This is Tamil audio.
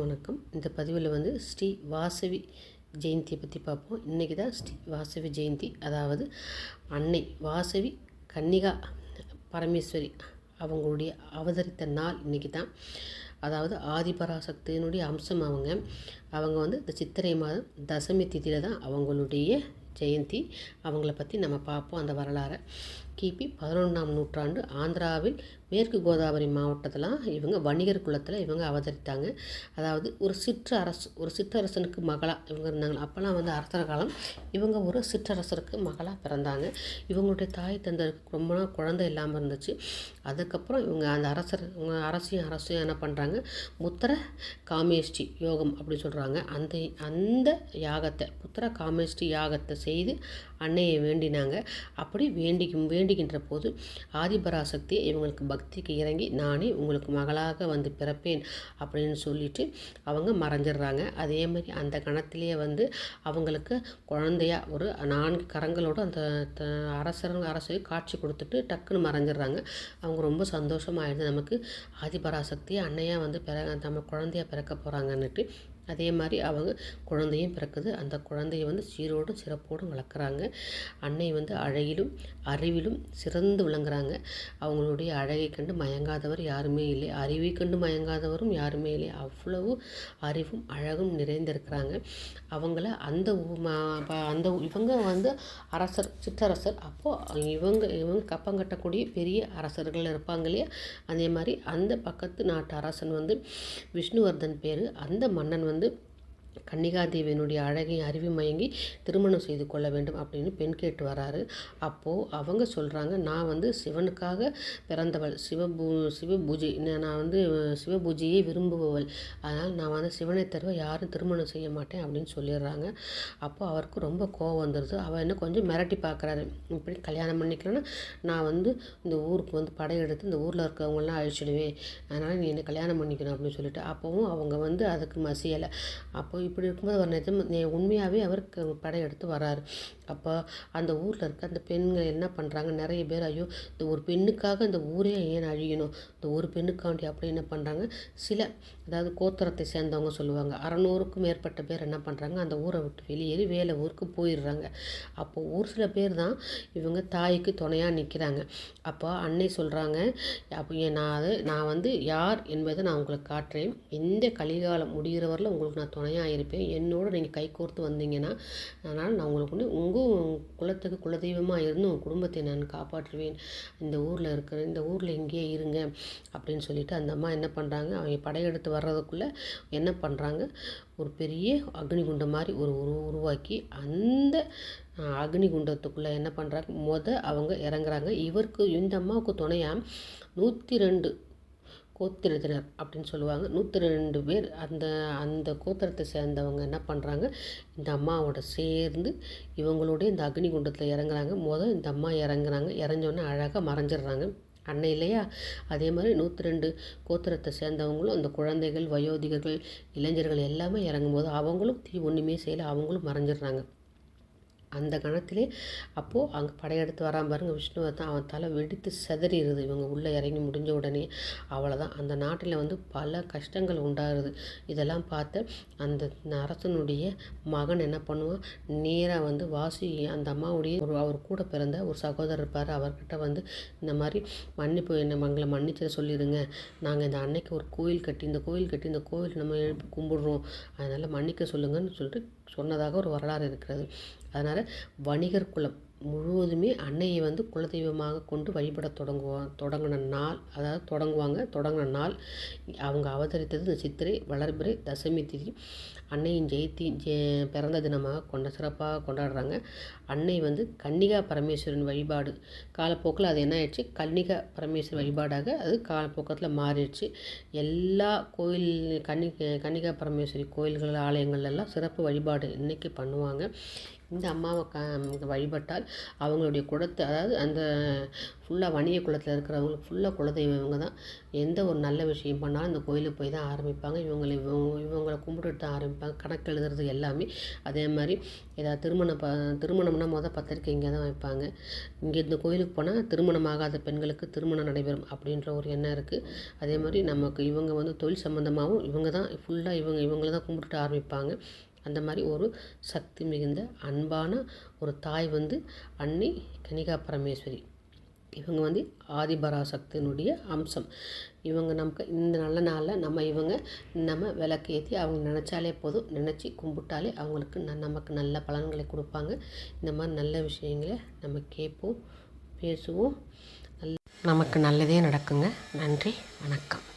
எல்லாருக்கும் வணக்கம். இந்த பதிவில் வந்து ஸ்ரீ வாசவி ஜெயந்தியை பற்றி பார்ப்போம். இன்றைக்கி தான் ஸ்ரீ வாசவி ஜெயந்தி அதாவது அன்னை வாசவி கன்னிகா பரமேஸ்வரி அவங்களுடைய அவதரித்த நாள் இன்றைக்கி தான். அதாவது ஆதிபராசக்தியினுடைய அம்சம் அவங்க. அவங்க வந்து இந்த சித்திரை மாதம் தசமி திதியில் தான் அவங்களுடைய ஜெயந்தி. அவங்கள பற்றி நம்ம பார்ப்போம் அந்த வரலாறை. கிபி பதினொன்றாம் நூற்றாண்டு ஆந்திராவில் மேற்கு கோதாவரி மாவட்டத்தில் இவங்க வணிகர் குலத்தில் இவங்க அவதரித்தாங்க. அதாவது ஒரு சிற்றரசு அரசு ஒரு சிற்றரசனுக்கு மகளாக இவங்க இருந்தாங்க. அப்போல்லாம் வந்து அரசர் காலம் இவங்க ஒரு சிற்றரசருக்கு மகளாக பிறந்தாங்க. இவங்களுடைய தாய் தந்தருக்கு ரொம்ப நாள் குழந்தை இல்லாமல் இருந்துச்சு. அதுக்கப்புறம் இவங்க அந்த அரசர் இவங்க அரசையும் அரசையும் என்ன பண்ணுறாங்க முத்திர காமேஷ்டி யோகம் அப்படின்னு சொல்கிறாங்க அந்த அந்த யாகத்தை புத்திர காமேஷ்டி யாகத்தை செய்து அன்னையை வேண்டினாங்க. அப்படி வேண்டிக்கும் வேண்டி வேண்டுகின்ற போது ஆதிபராசக்தி இவங்களுக்கு பக்திக்கு இறங்கி நானே உங்களுக்கு மகளாக வந்து பிறப்பேன் அப்படின்னு சொல்லிட்டு அவங்க மறைஞ்சிடுறாங்க. அதே மாதிரி அந்த கணத்திலேயே வந்து அவங்களுக்கு குழந்தையா ஒரு நான்கு கரங்களோடு அந்த அரசர் அரசையும் காட்சி கொடுத்துட்டு டக்குன்னு மறைஞ்சிடுறாங்க. அவங்க ரொம்ப சந்தோஷமாயிடுது. நமக்கு ஆதிபராசக்தி அன்னையாக வந்து பிற நம்ம குழந்தையா பிறக்க போகிறாங்கன்னுட்டு அதே மாதிரி அவங்க குழந்தையும் பிறக்குது. அந்த குழந்தைய வந்து சீரோடும் சிறப்போடும் வளர்க்குறாங்க. அன்னை வந்து அழகிலும் அறிவிலும் சிறந்து விளங்குறாங்க. அவங்களுடைய அழகை கண்டு மயங்காதவர் யாருமே இல்லை. அறிவை கண்டு மயங்காதவரும் யாருமே இல்லை. அவ்வளவு அறிவும் அழகும் நிறைந்திருக்கிறாங்க. அவங்கள அந்த அந்த இவங்க வந்து அரசர் சிற்றரசர். அப்போது இவங்க இவங்க கப்பம் கட்டக்கூடிய பெரிய அரசர்கள் இருப்பாங்க இல்லையா? அதே மாதிரி அந்த பக்கத்து நாட்டு அரசன் வந்து விஷ்ணுவர்தன் பேர். அந்த மன்னன் வந்து வந்து கன்னிகாதேவியினுடைய அழகையும் அருவி மயங்கி திருமணம் செய்து கொள்ள வேண்டும் அப்படின்னு பெண் கேட்டு வராரு. அப்போது அவங்க சொல்கிறாங்க நான் வந்து சிவனுக்காக பிறந்தவள் சிவபூ சிவபூஜை நான் வந்து சிவபூஜையை விரும்புபவள். அதனால் நான் வந்து சிவனை தருவ யாரும் திருமணம் செய்ய மாட்டேன் அப்படின்னு சொல்லிடுறாங்க. அப்போ அவருக்கு ரொம்ப கோவம் வந்துடுது அவள் என்ன கொஞ்சம் மிரட்டி பார்க்குறாரு. இப்படி கல்யாணம் பண்ணிக்கலன்னா நான் வந்து இந்த ஊருக்கு வந்து படையெடுத்து இந்த ஊரில் இருக்கிறவங்களாம் அழிச்சிடுவேன். அதனால் நீ என்னை கல்யாணம் பண்ணிக்கணும் அப்படின்னு சொல்லிட்டு. அப்போவும் அவங்க வந்து அதுக்கு மசியலை. அப்போ இப்படி இருக்கும்போது அவர் நிஜம் உண்மையாகவே அவர் படையெடுத்து வராரு. அப்போ அந்த ஊரில் இருக்க அந்த பெண்கள் என்ன பண்ணுறாங்க நிறைய பேர் ஐயோ இந்த ஒரு பெண்ணுக்காக இந்த ஊரே ஏன் அழியணும்? இந்த ஒரு பெண்ணுக்காண்டி அப்படி என்ன பண்ணுறாங்க சில அதாவது கோத்திரத்தை சேர்ந்தவங்க சொல்லுவாங்க அறநூறுக்கும் மேற்பட்ட பேர் என்ன பண்ணுறாங்க அந்த ஊரை விட்டு வெளியேறி வேலை ஊருக்கு போயிடுறாங்க. அப்போது ஒரு சில பேர் தான் இவங்க தாய்க்கு துணையாக நிற்கிறாங்க அப்போ அன்னை சொல்கிறாங்க அப்போ நான் அது நான் வந்து யார் என்பதை நான் உங்களுக்கு காட்டுறேன். இந்த கலிகாலம் முடிகிறவரில் உங்களுக்கு நான் துணையாக இருப்பேன். என்னோடு நீங்கள் கை கோர்த்து வந்தீங்கன்னா அதனால் நான் உங்களுக்கு வந்து உங்கள் குலத்துக்கு குலதெய்வமாக இருந்து உங்கள் குடும்பத்தை நான் காப்பாற்றுவேன். இந்த ஊரில் இருக்கிற இந்த ஊரில் இங்கேயே இருங்க அப்படின்னு சொல்லிட்டு அந்த அம்மா என்ன பண்ணுறாங்க அவங்க படையெடுத்து வர்றதுக்குள்ளே என்ன பண்ணுறாங்க ஒரு பெரிய அக்னிகுண்டம் மாதிரி ஒரு உரு உருவாக்கி அந்த அக்னிகுண்டத்துக்குள்ளே என்ன பண்ணுறாங்க மொதல் அவங்க இறங்குறாங்க. இவருக்கு இந்த அம்மாவுக்கு துணையாக நூற்றி ரெண்டு கோத்திரத்தினர் அப்படின்னு சொல்லுவாங்க. நூற்றி ரெண்டு பேர் அந்த அந்த கோத்திரத்தை சேர்ந்தவங்க என்ன பண்ணுறாங்க இந்த அம்மாவோட சேர்ந்து இவங்களுடைய இந்த அக்னி குண்டத்தில் இறங்குறாங்க. மொதல் இந்த அம்மா இறங்குறாங்க. இறஞ்சோன்னே அழகாக மறைஞ்சிடுறாங்க. அன்னை இல்லையா? அதே மாதிரி நூற்றி ரெண்டு கோத்திரத்தை சேர்ந்தவங்களும் அந்த குழந்தைகள் வயோதிகர்கள் இளைஞர்கள் எல்லாமே இறங்கும்போது அவங்களும் தீ ஒன்றுமே செய்யலை. அவங்களும் மறைஞ்சிடுறாங்க. அந்த கணத்திலே அப்போது அங்கே படையெடுத்து வரான் பாருங்கள் விஷ்ணுவை தான் அவன் தலை வெடித்து செதறிடுது. இவங்க உள்ளே இறங்கி முடிஞ்ச உடனே அவ்வளோதான் அந்த நாட்டில் வந்து பல கஷ்டங்கள் உண்டாகுது. இதெல்லாம் பார்த்து அந்த அரசனுடைய மகன் என்ன பண்ணுவான் நேராக வந்து வாசி அந்த அம்மாவுடைய ஒரு அவர் கூட பிறந்த ஒரு சகோதரர் இருப்பார். அவர்கிட்ட வந்து இந்த மாதிரி மன்னிப்பு என்ன மங்களை மன்னிச்சு சொல்லிடுங்க. நாங்கள் இந்த அன்னைக்கு ஒரு கோயில் கட்டி இந்த கோயில் கட்டி இந்த கோயில் நம்ம எழுப்பி கும்பிடுறோம். அதனால் மன்னிக்க சொல்லுங்கன்னு சொல்லிட்டு சொன்னதாக ஒரு வரலாறு இருக்கிறது. அதனால் வணிகர் குலம் முழுவதுமே அன்னையை வந்து குலதெய்வமாக கொண்டு வழிபட தொடங்குவோம் தொடங்கின நாள் அதாவது தொடங்குவாங்க தொடங்கின நாள் அவங்க அவதரித்தது இந்த சித்திரை வளர்பிறை தசமி திதி. அன்னையின் ஜெயத்தி ஜெ பிறந்த தினமாக கொண்ட சிறப்பாக கொண்டாடுறாங்க. அன்னை வந்து கன்னிகா பரமேஸ்வரன் வழிபாடு. காலப்போக்கில் அது என்ன ஆயிடுச்சு? கன்னிகா பரமேஸ்வரன் வழிபாடாக அது காலப்போக்கத்தில் மாறிடுச்சு. எல்லா கோயில் கன்னி கன்னிகா பரமேஸ்வரி கோயில்கள் ஆலயங்கள்லாம் சிறப்பு வழிபாடு இன்றைக்கி பண்ணுவாங்க. இந்த அம்மாவை க வழிபட்டால் அவங்களுடைய குலத்தை அதாவது அந்த ஃபுல்லாக வணிக குலத்தில் இருக்கிறவங்களுக்கு ஃபுல்லாக குலதெய்வம் இவங்க தான். எந்த ஒரு நல்ல விஷயம் பண்ணாலும் இந்த கோயிலுக்கு போய் தான் ஆரம்பிப்பாங்க. இவங்களை இவங்க இவங்களை கும்பிட்டுட்டு தான் ஆரம்பிப்பாங்க. கணக்கு எழுதுறது எல்லாமே அதே மாதிரி ஏதாவது திருமணம் ப திருமணம்னா மொதல் பத்திரிக்கை இங்கே தான் வைப்பாங்க. இங்கே இந்த கோயிலுக்கு போனால் திருமணம் ஆகாத பெண்களுக்கு திருமணம் நடைபெறும் அப்படின்ற ஒரு எண்ணம் இருக்குது அதே மாதிரி நமக்கு இவங்க வந்து தொழில் சம்மந்தமாகவும் இவங்க தான் ஃபுல்லாக இவங்க இவங்கள தான் கும்பிட்டுட்டு ஆரம்பிப்பாங்க. அந்த மாதிரி ஒரு சக்தி மிகுந்த அன்பான ஒரு தாய் வந்து அன்னை கனிகா பரமேஸ்வரி. இவங்க வந்து ஆதிபராசக்தியினுடைய அம்சம். இவங்க நமக்கு இந்த நல்ல நாளில் நம்ம இவங்க நம்ம விளக்கு ஏற்றி அவங்க நினச்சாலே போதும். நினச்சி கும்பிட்டாலே அவங்களுக்கு ந நமக்கு நல்ல பலன்களை கொடுப்பாங்க. இந்த மாதிரி நல்ல விஷயங்களை நம்ம கேட்போம் பேசுவோம். நல்ல நமக்கு நல்லதே நடக்குங்க. நன்றி வணக்கம்.